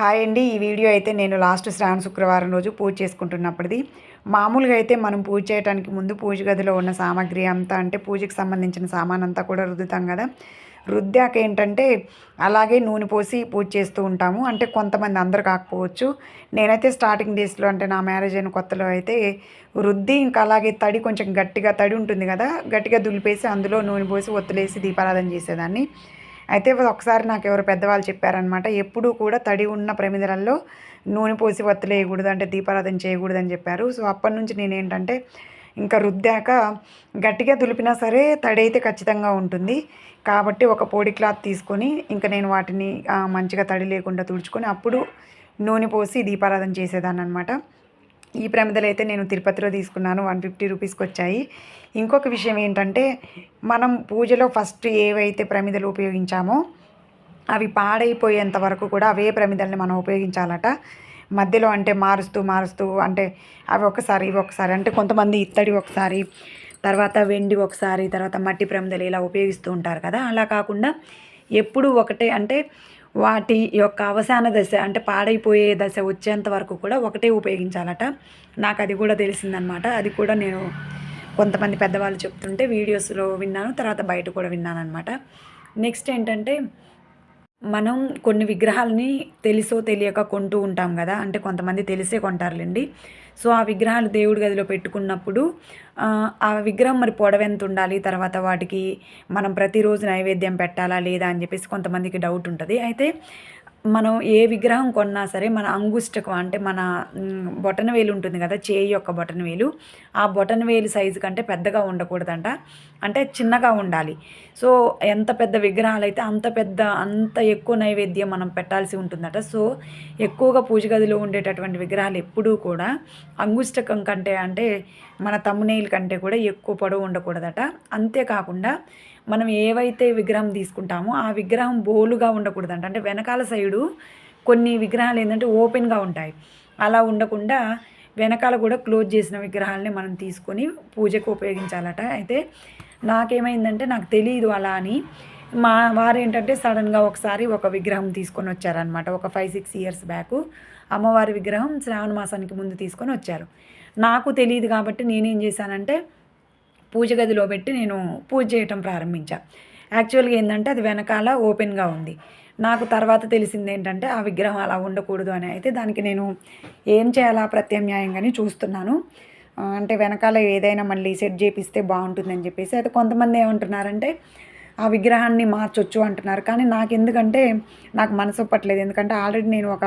Hi అండి. ఈ video అయితే నేను లాస్ట్ శ్రావణ శుక్రవారం రోజు పూజ చేసుకుంటున్నప్పటిది. మామూలుగా అయితే మనం పూజ చేయడానికి ముందు పూజ గదిలో ఉన్న సామాగ్రి అంతా అంటే పూజకి సంబంధించిన సామాన్ అంతా కూడా రుద్దుతాం కదా. రుద్దాక ఏంటంటే అలాగే నూనె పోసి పూజ చేస్తూ ఉంటాము. అంటే కొంతమంది అందరు కాకపోవచ్చు. నేనైతే స్టార్టింగ్ డేస్లో అంటే నా మ్యారేజ్ అయిన కొత్తలో అయితే రుద్ది ఇంకా అలాగే తడి కొంచెం గట్టిగా తడి ఉంటుంది కదా. గట్టిగా దులిపేసి అందులో నూనె పోసి ఒత్తులేసి దీపారాధన చేసేదాన్ని. అయితే ఒకసారి నాకు ఎవరు పెద్దవాళ్ళు చెప్పారనమాట ఎప్పుడూ కూడా తడి ఉన్న ప్రమిదలలో నూనె పోసి వత్తులేయకూడదు అంటే దీపారాధన చేయకూడదు అని చెప్పారు. సో అప్పటి నుంచి నేను ఏంటంటే ఇంకా రుద్దాక గట్టిగా దులిపినా సరే తడి అయితే ఖచ్చితంగా ఉంటుంది. కాబట్టి ఒక పొడి క్లాత్ తీసుకొని ఇంకా నేను వాటిని మంచిగా తడి లేకుండా తుడుచుకొని అప్పుడు నూనె పోసి దీపారాధన చేసేదాన్ని అనమాట ఈ ప్రమిదలు అయితే నేను తిరుపతిలో తీసుకున్నాను వన్ ఫిఫ్టీ రూపీస్కి వచ్చాయి ఇంకొక విషయం ఏంటంటే మనం పూజలో ఫస్ట్ ఏవైతే ప్రమిదలు ఉపయోగించామో అవి పాడైపోయేంత వరకు కూడా అవే ప్రమిదల్ని మనం ఉపయోగించాలట. మధ్యలో అంటే మారుస్తూ మారుస్తూ అంటే అవి ఒకసారి ఇవి ఒకసారి అంటే కొంతమంది ఇత్తడి ఒకసారి తర్వాత వెండి ఒకసారి తర్వాత మట్టి ప్రమిదలు ఇలా ఉపయోగిస్తూ ఉంటారు కదా. అలా కాకుండా ఎప్పుడు ఒకటే అంటే వాటి యొక్క అవసాన దశ అంటే పాడైపోయే దశ వచ్చేంత వరకు కూడా ఒకటే ఉపయోగించాలట. నాకు అది కూడా తెలిసిందనమాట అది కూడా నేను కొంతమంది పెద్దవాళ్ళు చెప్తుంటే వీడియోస్లో విన్నాను తర్వాత బయట కూడా విన్నాను అనమాట నెక్స్ట్ ఏంటంటే మనం కొన్ని విగ్రహాలని తెలుసో తెలియక కొంటూ ఉంటాం కదా అంటే కొంతమంది తెలిసే కొంటారులేండి. సో ఆ విగ్రహాలు దేవుడి గదిలో పెట్టుకున్నప్పుడు ఆ, విగ్రహం మరి పొడవెంత ఉండాలి తర్వాత వాటికి మనం ప్రతిరోజు నైవేద్యం పెట్టాలా లేదా అని చెప్పేసి కొంతమందికి డౌట్ ఉంటుంది. అయితే మనం ఏ విగ్రహం కొన్నా సరే మన అంగుష్టకం అంటే మన బొటన వేలు ఉంటుంది కదా చేయి యొక్క బొటన వేలు. ఆ బొటన వేలు సైజు కంటే పెద్దగా ఉండకూడదంట. అంటే చిన్నగా ఉండాలి. సో ఎంత పెద్ద విగ్రహాలు అయితే అంత పెద్ద అంత ఎక్కువ నైవేద్యం మనం పెట్టాల్సి ఉంటుందట. సో ఎక్కువగా పూజ గదిలో ఉండేటటువంటి విగ్రహాలు ఎప్పుడూ కూడా అంగుష్టకం కంటే అంటే మన తమ్మునేలు కంటే కూడా ఎక్కువ పొడవు ఉండకూడదట. అంతేకాకుండా మనం ఏవైతే విగ్రహం తీసుకుంటామో ఆ విగ్రహం బోలుగా ఉండకూడదంట. అంటే వెనకాల సైడు కొన్ని విగ్రహాలు ఏంటంటే ఓపెన్గా ఉంటాయి. అలా ఉండకుండా వెనకాల కూడా క్లోజ్ చేసిన విగ్రహాలని మనం తీసుకొని పూజకు ఉపయోగించాలట. అయితే నాకేమైందంటే నాకు తెలియదు అలా అని. మా వారు ఏంటంటే సడన్గా ఒకసారి ఒక విగ్రహం తీసుకొని వచ్చారనమాట ఒక ఫైవ్ సిక్స్ ఇయర్స్ బ్యాక్ అమ్మవారి విగ్రహం శ్రావణ మాసానికి ముందు తీసుకొని వచ్చారు. నాకు తెలియదు కాబట్టి నేనేం చేశానంటే పూజ గదిలో పెట్టి నేను పూజ చేయటం ప్రారంభించా. యాక్చువల్గా ఏంటంటే అది వెనకాల ఓపెన్గా ఉంది. నాకు తర్వాత తెలిసింది ఏంటంటే ఆ విగ్రహం అలా ఉండకూడదు అని అయితే దానికి నేను ఏం చేయాలా ప్రత్యామ్నాయంగానే చూస్తున్నాను. అంటే వెనకాల ఏదైనా మళ్ళీ సెట్ చేపిస్తే బాగుంటుందని చెప్పేసి అయితే కొంతమంది ఏమంటున్నారంటే ఆ విగ్రహాన్ని మార్చొచ్చు అంటున్నారు. కానీ నాకు ఎందుకంటే నాకు మనసు ఒప్పట్లేదు. ఎందుకంటే ఆల్రెడీ నేను ఒక